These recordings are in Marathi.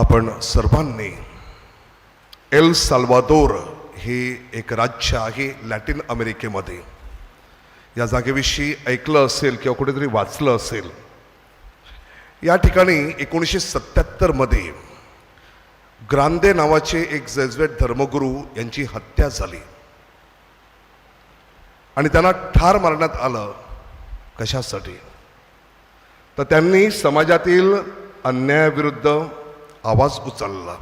आपण सर्वांनी एल साल्वादोर हे एक राज्य आहे लॅटिन अमेरिकेमध्ये. या जागेविषयी ऐकलं असेल किंवा कुठेतरी वाचलं असेल. या ठिकाणी एकोणीसशे सत्याहत्तरमध्ये ग्रांदे नावाचे एक जेजवेट धर्मगुरू यांची हत्या झाली. आणि त्यांना ठार मारण्यात आलं कशासाठी? तर त्यांनी समाजातील अन्यायाविरुद्ध आवाज उचलला.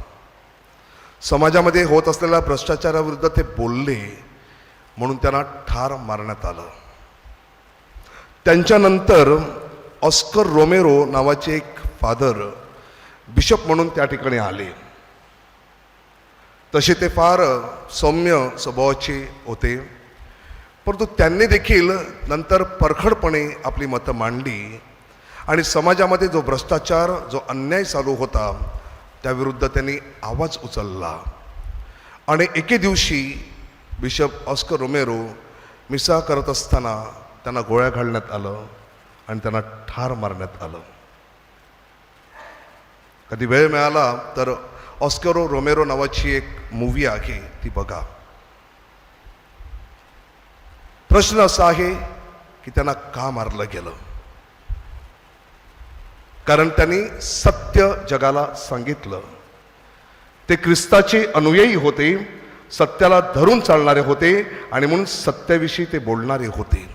समाजामध्ये होत असलेल्या भ्रष्टाचाराविरुद्ध ते बोलले म्हणून त्यांना ठार मारण्यात आलं. त्यांच्यानंतर ऑस्कर रोमेरो नावाचे एक फादर बिशप म्हणून त्या ठिकाणी आले. तसे ते फार सौम्य स्वभावाचे होते. परंतु त्यांनी देखील नंतर परखडपणे आपली मतं मांडली आणि समाजामध्ये जो भ्रष्टाचार जो अन्याय चालू होता त्याविरुद्ध त्यांनी आवाज उचलला. आणि एके दिवशी बिशप ऑस्कर रोमेरो मिसा करत असताना त्यांना गोळ्या घालण्यात आलं आणि त्यांना ठार मारण्यात आलं. कधी वेळ मिळाला तर ऑस्करो रोमेरो नावाची एक मूवी आहे ती बघा. प्रश्न असा आहे की त्यांना का मारलं गेलं? कारण त्यांनी सत्य जगाला सांगितलं. ते ख्रिस्ताचे अनुयायी होते सत्याला धरून चालणारे होते आणि म्हणून सत्याविषयी ते बोलणारे होते.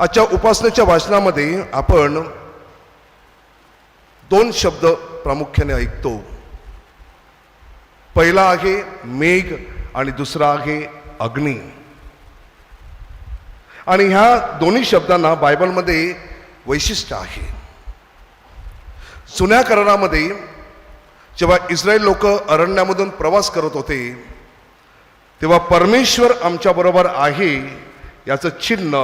आजच्या उपासनेच्या वाचनामध्ये आपण दोन शब्द प्रामुख्याने ऐकतो. पहिला आहे मेघ आणि दुसरा आहे अग्नी. आणि ह्या दोन्ही शब्दांना बायबलमध्ये वैशिष्ट्य आहे. जुन्या करारामध्ये जेव्हा इस्रायल लोक अरण्यामधून प्रवास करत होते तेव्हा परमेश्वर आमच्याबरोबर आहे याचं चिन्ह.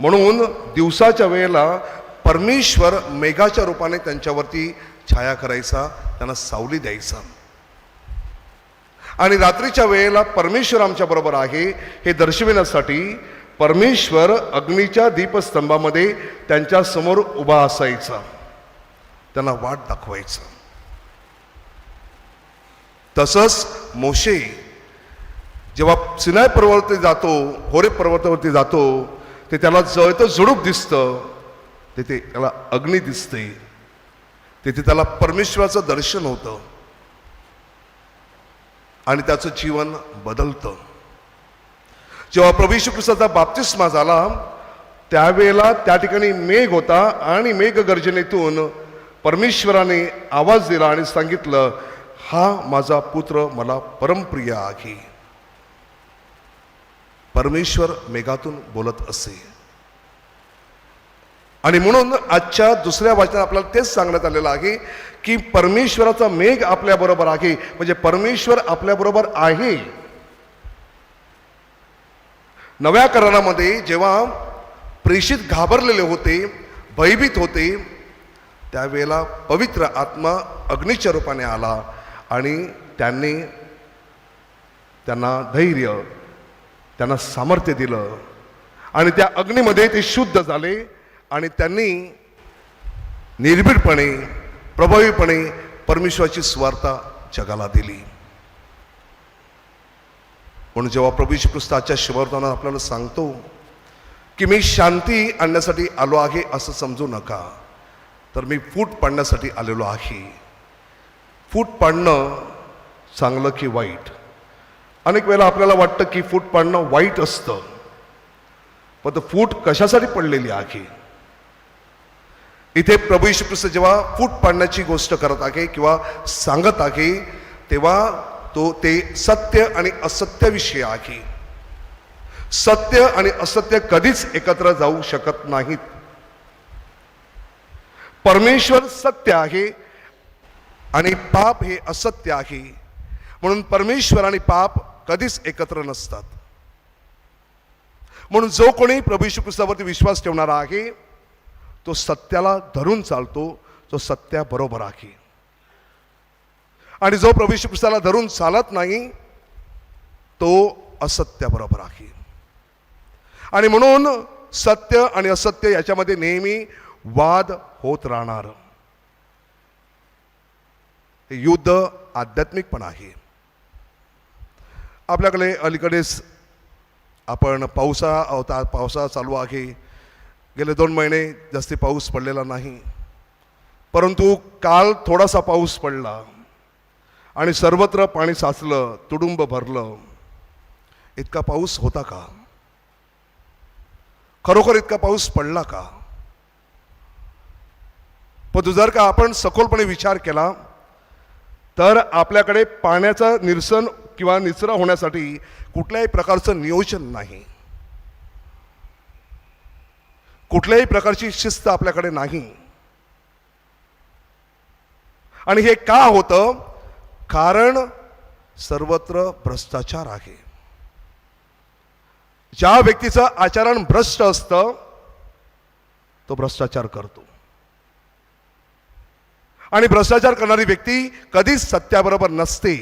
म्हणून दिवसाच्या वेळेला परमेश्वर मेघाच्या रूपाने त्यांच्यावरती छाया करायचा त्यांना सावली द्यायचा. आणि रात्रीच्या वेळेला परमेश्वर आमच्याबरोबर आहे हे दर्शविण्यासाठी परमेश्वर अग्नीच्या दीपस्तंभामध्ये त्यांच्यासमोर उभा असायचा. त्यांना वाट दाखवायचं. तसंच मोशे जेव्हा सिनाय पर्वतावरती जातो होरे पर्वतावरती जातो ते त्याला जळतं झुडूप दिसतं तिथे त्याला अग्नी दिसते तिथे त्याला परमेश्वराचं दर्शन होतं. आणि त्याचं जीवन बदलतं. जेव्हा प्रभू प्रसादचा बाप्तिस्मा झाला त्यावेळेला त्या ठिकाणी मेघ होता आणि मेघ गर्जनेतून परमेश्वराने आवाज दिला आणि सांगितलं हा माझा पुत्र मला परमप्रिय आहे. परमेश्वर मेघातून बोलत असे. आणि म्हणून आजच्या दुसऱ्या वाचनात आपल्याला तेच सांगण्यात आलेलं आहे की परमेश्वराचा मेघ आपल्याबरोबर आहे. म्हणजे परमेश्वर आपल्याबरोबर आहे. नव्या करणामध्ये जेव्हा प्रेषित घाबरलेले होते भयभीत होते त्यावेळेला पवित्र आत्मा अग्नीच्या रूपाने आला आणि त्यांनी त्यांना धैर्य त्यांना सामर्थ्य दिलं. आणि त्या अग्नीमध्ये ते शुद्ध झाले आणि त्यांनी निर्भीडपणे प्रभावीपणे परमेश्वराची स्वार्था जगाला दिली. म्हणून जेव्हा प्रभू यीशू ख्रिस्त आपल्याला सांगतो की मी शांती आणण्यासाठी आलो आहे असं समजू नका. तर मी फूट पाडण्यासाठी आलेलो आहे. फूट पाडणं चांगलं की वाईट? अनेक वेळेला आपल्याला वाटतं की फूट पाडणं वाईट असतं. पण तर फूट कशासाठी पडलेली आहे? इथे प्रभू यीशू ख्रिस्त जेव्हा फूट पाडण्याची गोष्ट करत आहे किंवा सांगत आहे तेव्हा तो ते सत्य आणि असत्याविषयी आहे. सत्य आणि असत्य कधीच एकत्र जाऊ शकत नाहीत. परमेश्वर सत्य आहे आणि पाप हे असत्य आहे. म्हणून परमेश्वर आणि पाप कधीच एकत्र नसतात. म्हणून जो कोणी प्रभू यीशू ख्रिस्तावरती विश्वास ठेवणारा आहे तो सत्याला धरून चालतो तो सत्या बरोबर आहे. आणि जो प्रभू यीशू ख्रिस्ताला धरून चालत नाही तो असत्याबरोबर आहे. आणि म्हणून सत्य आणि असत्य याच्यामध्ये नेहमी वाद होत राहणार. हे युद्ध आध्यात्मिक पण आहे. आपल्याकडे अलीकडेच आपण पावसा अवता पावसाळा चालू आहे. गेले दोन महिने जास्ती पाऊस पडलेला नाही. परंतु काल थोडासा पाऊस पडला आणि सर्वत्र पाणी साचलं तुडुंब भरलं. इतका पाऊस होता का? खरोखर इतका पाऊस पडला का? पण जर का आपण सखोलपणे विचार केला तर आपल्याकडे पाण्याचं निरसन किंवा निचरा होण्यासाठी कुठल्याही प्रकारचं नियोजन नाही. कुठल्याही प्रकारची शिस्त आपल्याकडे नाही. आणि हे का होतं? कारण सर्वत्र भ्रष्टाचार आहे. ज्या व्यक्तीचं आचरण भ्रष्ट असतं तो भ्रष्टाचार करतो. आणि भ्रष्टाचार करणारी व्यक्ती कधीच सत्याबरोबर नसते.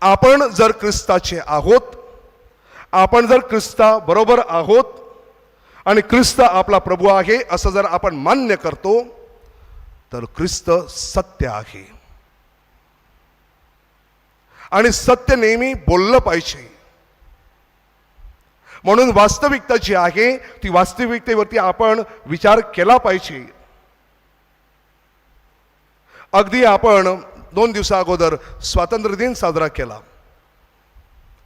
आपण जर ख्रिस्ताचे आहोत आपण जर ख्रिस्ता बरोबर आहोत आणि ख्रिस्त आपला प्रभू आहे असं जर आपण मान्य करतो तर ख्रिस्त सत्य आहे. आणि सत्य नेहमी बोललं पाहिजे. म्हणून वास्तविकता जी आहे ती वास्तविकतेवरती आपण विचार केला पाहिजे. अगदी आपण दोन दिवसा अगोदर स्वातंत्र्य दिन साजरा केला.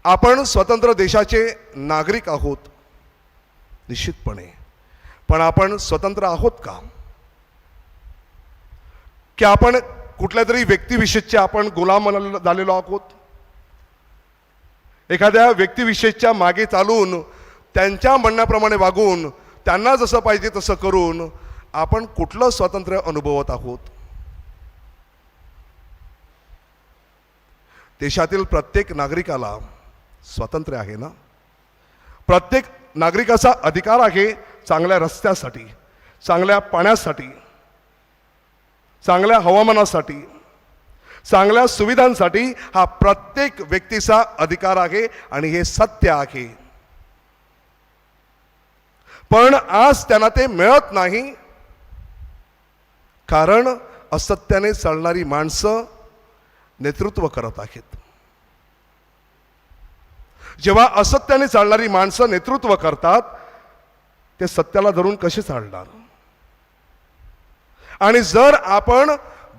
आपण स्वतंत्र देशाचे नागरिक आहोत निश्चितपणे. पण आपण स्वतंत्र आहोत का? की आपण कुठल्या तरी व्यक्तिविशेषचे आपण गुलाम झालेलो आहोत? एखाद्या व्यक्तिविशेषच्या मागे चालून त्यांच्या म्हणण्याप्रमाणे वागून त्यांना जसं पाहिजे तसं करून आपण कुठलं स्वातंत्र्य अनुभवत आहोत? देशातील प्रत्येक नागरिकाला स्वातंत्र्य आहे ना? प्रत्येक नागरिकाचा अधिकार आहे चांगल्या रस्त्यासाठी चांगल्या पाण्यासाठी चांगल्या हवामानासाठी चांगल्या सुविधांसाठी हा प्रत्येक व्यक्तीचा अधिकार आहे आणि हे सत्य आहे. पण आज त्यांना ते मिळत नाही. कारण असत्याने चालणारी माणसं नेतृत्व करत आहेत. जेव्हा असत्याने चालणारी माणसं नेतृत्व करतात ते सत्याला धरून कसे चालणार? आणि जर आपण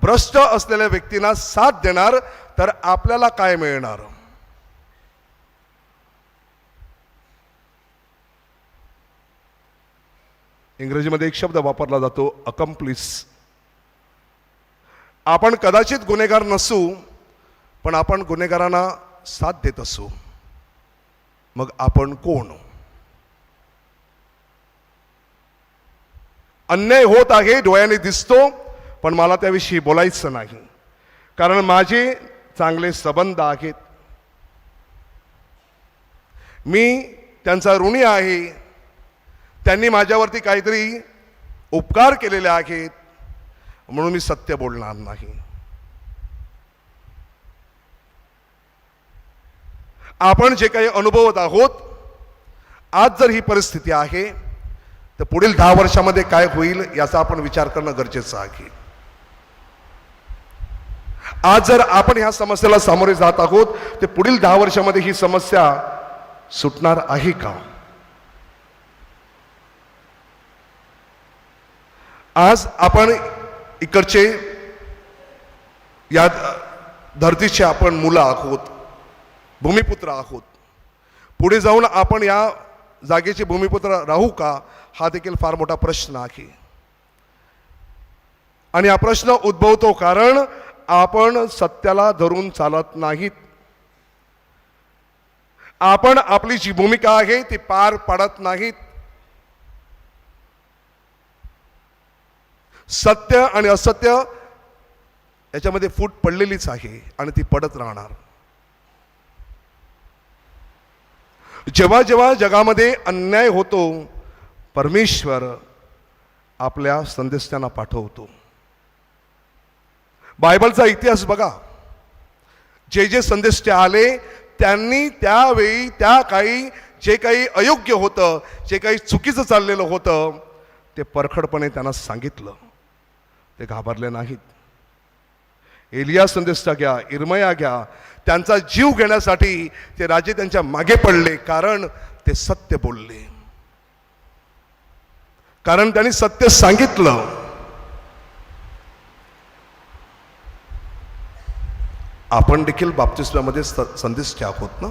भ्रष्ट असलेल्या व्यक्तींना साथ देणार तर आपल्याला काय मिळणार? इंग्रजीमध्ये एक शब्द वापरला जातो अकम्प्लिस आपण कदाचित गुन्हेगार नसू पण आपण गुन्हेगारांना साथ देत असू. मग आपण कोण? अन्याय होत आहे डोळ्याने दिसतो पण मला त्याविषयी बोलायचं नाही. कारण माझे चांगले संबंध आहेत. मी त्यांचा ऋणी आहे. त्यांनी माझ्यावरती काहीतरी उपकार केलेले आहेत. म्हणून मी सत्य बोलणार नाही. आपण जे काही अनुभवत आहोत आज जर ही परिस्थिती आहे तर पुढील दहा वर्षामध्ये काय होईल याचा आपण विचार करणं गरजेचं आहे. आज जर आपण ह्या समस्येला सामोरे जात आहोत तर पुढील दहा वर्षामध्ये ही समस्या सुटणार आहे का? आज आपण इकडचे या धरतीचे आपण मुलं आहोत भूमिपुत्र आहोत. पुढे जाऊन आपण या जागेचे भूमिपुत्र राहू का हा देखील फार मोठा प्रश्न आहे. आणि हा प्रश्न उद्भवतो कारण आपण सत्याला धरून चालत नाहीत. आपण आपली जी भूमिका आहे ती पार पाडत नाहीत. सत्य आणि असत्य याच्यामध्ये फूट पडलेलीच आहे आणि ती पडत राहणार. जेव्हा जेव्हा जगामध्ये अन्याय होतो परमेश्वर आपल्या संदेशांना पाठवतो. बायबलचा इतिहास बघा. जे जे संदेश ते आले त्यांनी त्यावेळी त्या काही जे काही अयोग्य होतं जे काही चुकीचं चाललेलं होतं ते परखडपणे त्यांना सांगितलं. ते घाबरले नाहीत. एलिया संदेशचा घ्या इरमया घ्या. त्यांचा जीव घेण्यासाठी ते राजे त्यांच्या मागे पडले कारण ते सत्य बोलले. कारण त्यांनी सत्य सांगितलं. आपण देखील बाप्तिस्मामध्ये संदेश आहोत ना?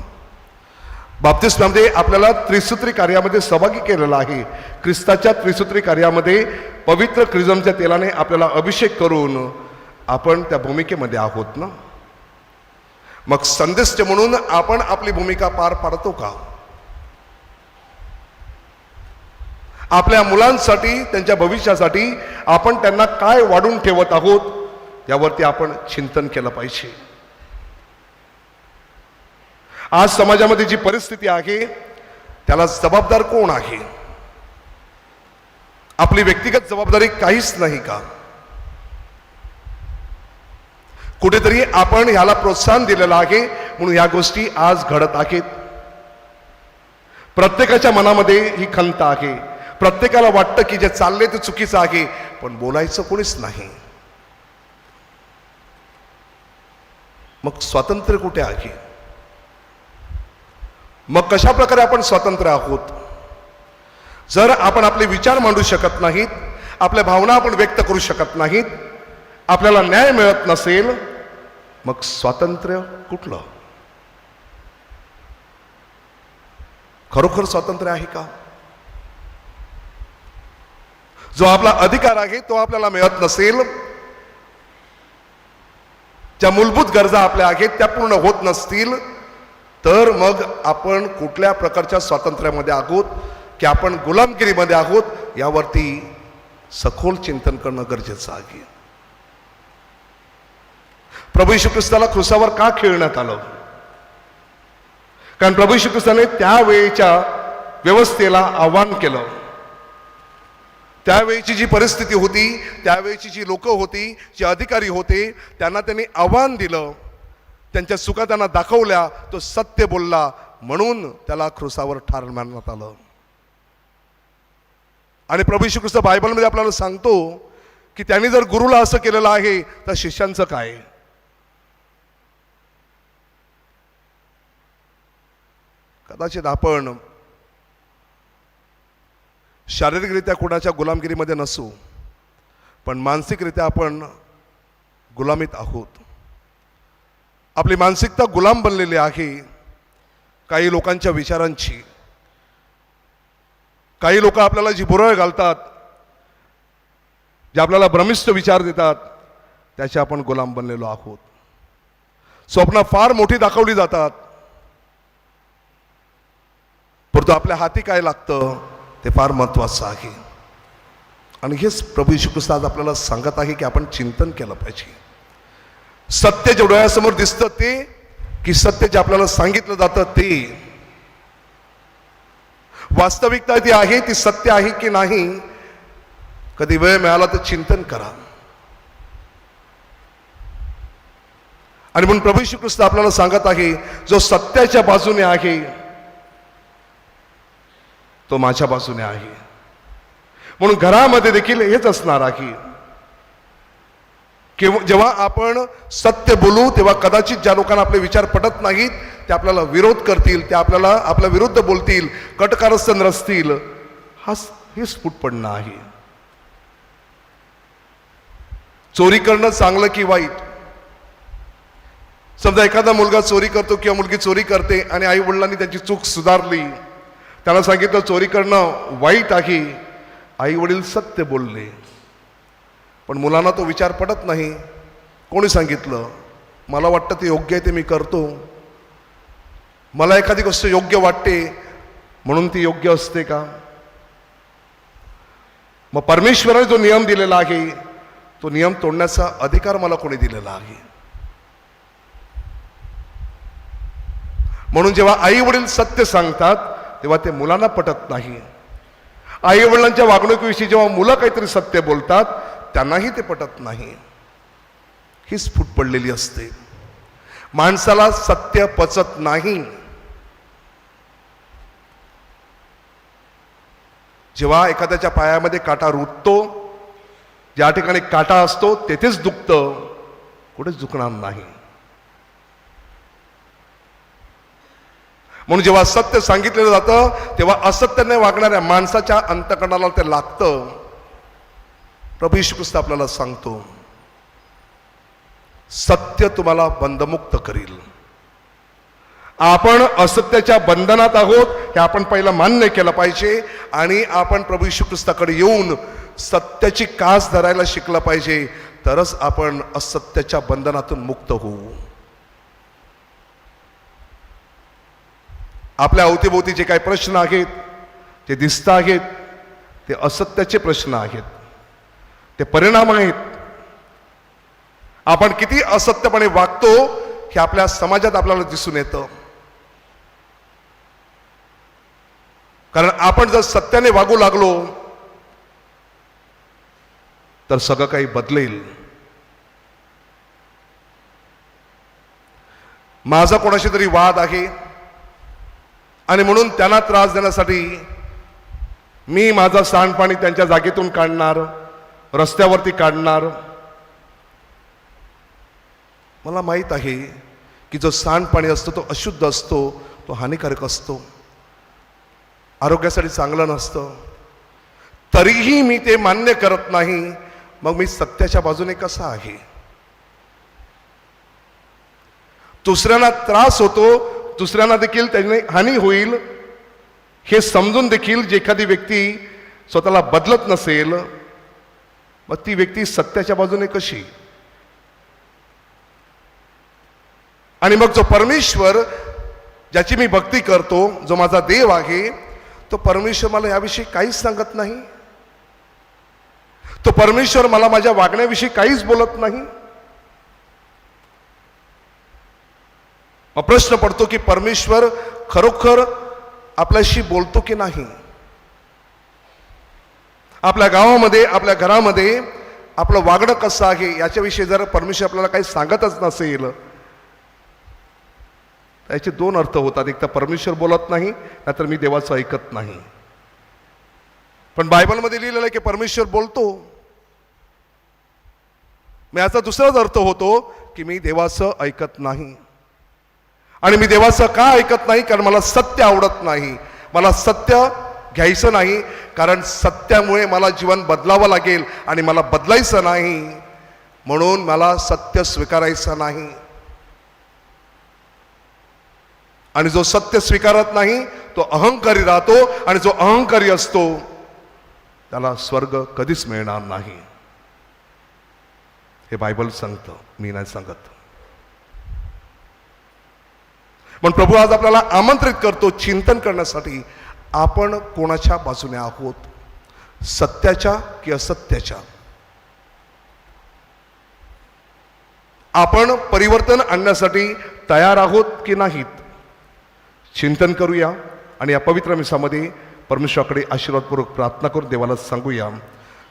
बाप्तिस्म्यामध्ये आपल्याला त्रिसूत्री कार्यामध्ये सहभागी केलेला आहे. ख्रिस्ताच्या त्रिसूत्री कार्यामध्ये पवित्र क्रिझमच्या तेलाने आपल्याला अभिषेक करून आपण त्या भूमिकेमध्ये आहोत ना? मग संदेश म्हणून आपण आपली भूमिका पार पाडतो का? आपल्या मुलांसाठी त्यांच्या भविष्यासाठी आपण त्यांना काय वाढून ठेवत आहोत यावरती आपण चिंतन केलं पाहिजे. आज समाजामध्ये जी परिस्थिती आहे त्याला जबाबदार कोण आहे? आपली व्यक्तिगत जबाबदारी काहीच नाही का? कुठेतरी आपण ह्याला प्रोत्साहन दिलेलं आहे म्हणून या गोष्टी आज घडत आहेत. प्रत्येकाच्या मनामध्ये ही खंत आहे. प्रत्येकाला वाटतं की जे चालले ते चुकीचं आहे पण बोलायचं कोणीच नाही. मग स्वातंत्र्य कुठे आहे? मग कशा प्रकारे आपण स्वतंत्र आहोत? जर आपण आपले विचार मांडू शकत नाहीत आपल्या भावना आपण व्यक्त करू शकत नाहीत आपल्याला न्याय मिळत नसेल मग स्वातंत्र्य कुठलं? खरोखर स्वातंत्र्य आहे का? जो आपला अधिकार आहे तो आपल्याला मिळत नसेल ज्या मूलभूत गरजा आपल्या आहेत त्या पूर्ण होत नसतील तर मग आपण कुठल्या प्रकारच्या स्वातंत्र्यामध्ये आहोत की आपण गुलामगिरीमध्ये आहोत यावरती सखोल चिंतन करणं गरजेचं आहे. प्रभू यशू ख्रिस्ताला खुसावर का खेळण्यात आलं? कारण प्रभू यशू ख्रिस्ताने त्यावेळेच्या व्यवस्थेला आव्हान केलं. त्यावेळीची जी परिस्थिती होती त्यावेळीची जी लोक होती जे अधिकारी होते त्यांना त्यांनी आव्हान दिलं. त्यांच्या चुका त्यांना दाखवल्या तो सत्य बोलला. म्हणून त्याला क्रुसावर ठार मारण्यात आलं. आणि प्रभू श्री ख्रिस्त बायबलमध्ये आपल्याला सांगतो की त्यांनी जर गुरुला असं केलेलं आहे तर शिष्यांचं काय? कदाचित आपण शारीरिकरित्या कुणाच्या गुलामगिरीमध्ये नसू पण मानसिकरित्या आपण गुलामीत आहोत. आपली मानसिकता गुलाम बनलेली आहे काही लोकांच्या विचारांची. काही लोक आपल्याला जी बुरळ घालतात जे आपल्याला भ्रमिष्ट विचार देतात त्याचे आपण गुलाम बनलेलो आहोत. स्वप्न फार मोठी दाखवली जातात. परंतु आपल्या हाती काय लागतं ते फार महत्वाचं आहे. आणि हेच प्रभू ख्रिस्त आज आपल्याला सांगत आहे की आपण चिंतन केलं पाहिजे. सत्य जे डोळ्यासमोर दिसतं ते की सत्य जे आपल्याला सांगितलं जातं ते. वास्तविकता जी आहे ती सत्य आहे की नाही कधी वेळ मिळाला तर चिंतन करा. आणि म्हणून प्रभू श्री कृष्ण आपल्याला सांगत आहे जो सत्याच्या बाजूने आहे तो माझ्या बाजूने आहे. म्हणून घरामध्ये देखील हेच असणार आहे. किंवा जेव्हा आपण सत्य बोलू तेव्हा कदाचित ज्या लोकांना आपले विचार पटत नाहीत ते आपल्याला विरोध करतील ते आपल्याला आपल्या विरुद्ध बोलतील कटकारस्थान रचतील. हा हे स्फुटपणं आहे चोरी करणं चांगलं की वाईट? समजा एखादा मुलगा चोरी करतो किंवा मुलगी चोरी करते आणि आई वडिलांनी त्यांची चूक सुधारली त्याला सांगितलं चोरी करणं वाईट आहे. आई वडील सत्य बोलले. पण मुलांना तो विचार पडत नाही. कोणी सांगितलं? मला वाटतं ते योग्य आहे ते मी करतो. मला एखादी गोष्ट योग्य वाटते म्हणून ती योग्य असते का? मग परमेश्वराने जो नियम दिलेला आहे तो नियम तोडण्याचा अधिकार मला कोणी दिलेला आहे. म्हणून जेव्हा आई वडील सत्य सांगतात तेव्हा ते मुलांना पटत नाही. आई वडिलांच्या वागणुकीविषयी जेव्हा मुलं काहीतरी सत्य बोलतात त्यांनाही ते पटत नाही. ही स्फुट पडलेली असते. माणसाला सत्य पचत नाही. जेव्हा एखाद्याच्या पायामध्ये काटा रुततो ज्या ठिकाणी काटा असतो तेथेच दुखतं. कुठेच दुखणार नाही. म्हणून जेव्हा सत्य सांगितलेलं जातं तेव्हा असत्याने वागणाऱ्या माणसाच्या अंतकरणाला ते लागतं. प्रभू यीशू ख्रिस्त आपल्याला सांगतो सत्य तुम्हाला बंधमुक्त करील. आपण असत्याच्या बंधनात आहोत हे आपण पहिलं मान्य केलं पाहिजे आणि आपण प्रभू यीशू ख्रिस्ताकडे येऊन सत्याची कास धरायला शिकलं पाहिजे तरच आपण असत्याच्या बंधनातून मुक्त होऊ. आपल्या अवतीभोवती जे काही प्रश्न आहेत ते दिसत आहेत ते असत्याचे प्रश्न आहेत. ते परिणाम आहेत. आपण किती असत्यपणे वागतो हे आपल्या समाजात आपल्याला दिसून येतं. कारण आपण जर सत्याने वागू लागलो तर सगळं काही बदलेल. माझा कोणाशी तरी वाद आहे आणि म्हणून त्यांना त्रास देण्यासाठी मी माझा सांडपाणी त्यांच्या जागेतून काढणार. रस्त्यावरती काढणार. मला माहीत आहे की जो सांडपाणी असतो तो अशुद्ध असतो तो हानिकारक असतो. आरोग्यासाठी चांगलं नसतं. तरीही मी ते मान्य करत नाही. मग मी सत्याच्या बाजूने कसा आहे? दुसऱ्यांना त्रास होतो दुसऱ्यांना देखील त्याने हानी होईल. हे समजून देखील जे एखादी व्यक्ती स्वतःला बदलत नसेल मग ती व्यक्ती सत्याच्या बाजूने कशी? आणि मग जो परमेश्वर ज्याची मी भक्ती करतो जो माझा देव आहे तो परमेश्वर मला याविषयी काहीच सांगत नाही. तो परमेश्वर मला माझ्या वागण्याविषयी काहीच बोलत नाही. मग प्रश्न पडतो की परमेश्वर खरोखर आपल्याशी बोलतो की नाही? आपल्या गावामध्ये आपल्या घरामध्ये आपलं वागणं कसं आहे याच्याविषयी जर परमेश्वर आपल्याला काही सांगतच नसेल याचे दोन अर्थ होतात. एक तर परमेश्वर बोलत नाही नाहीतर मी देवाचं ऐकत नाही. पण बायबलमध्ये लिहिलेलं आहे की परमेश्वर बोलतो. मग याचा दुसराच अर्थ होतो की मी देवाचं ऐकत नाही. आणि मी देवाचं का ऐकत नाही? कारण मला सत्य आवडत नाही. मला सत्य घ्यायचं नाही कारण सत्यामुळे मला जीवन बदलावं लागेल आणि मला बदलायचं नाही. म्हणून मला सत्य स्वीकारायचं नाही. आणि जो सत्य स्वीकारत नाही तो अहंकारी राहतो आणि जो अहंकारी असतो त्याला स्वर्ग कधीच मिळणार नाही. हे बायबल सांगतं मी नाही सांगत. पण प्रभू आज आपल्याला आमंत्रित करतो चिंतन करण्यासाठी. आपण कोणाच्या बाजूने आहोत? सत्याच्या की असत्याच्या? आपण परिवर्तन आणण्यासाठी तयार आहोत की नाहीत? चिंतन करूया आणि या पवित्र मिसामध्ये परमेश्वराकडे आशीर्वादपूर्वक प्रार्थना करून देवाला सांगूया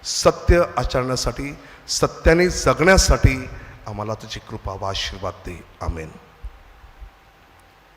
सत्य आचरण्यासाठी सत्याने जगण्यासाठी आम्हाला तुझी कृपा व आशीर्वाद दे. आमेन.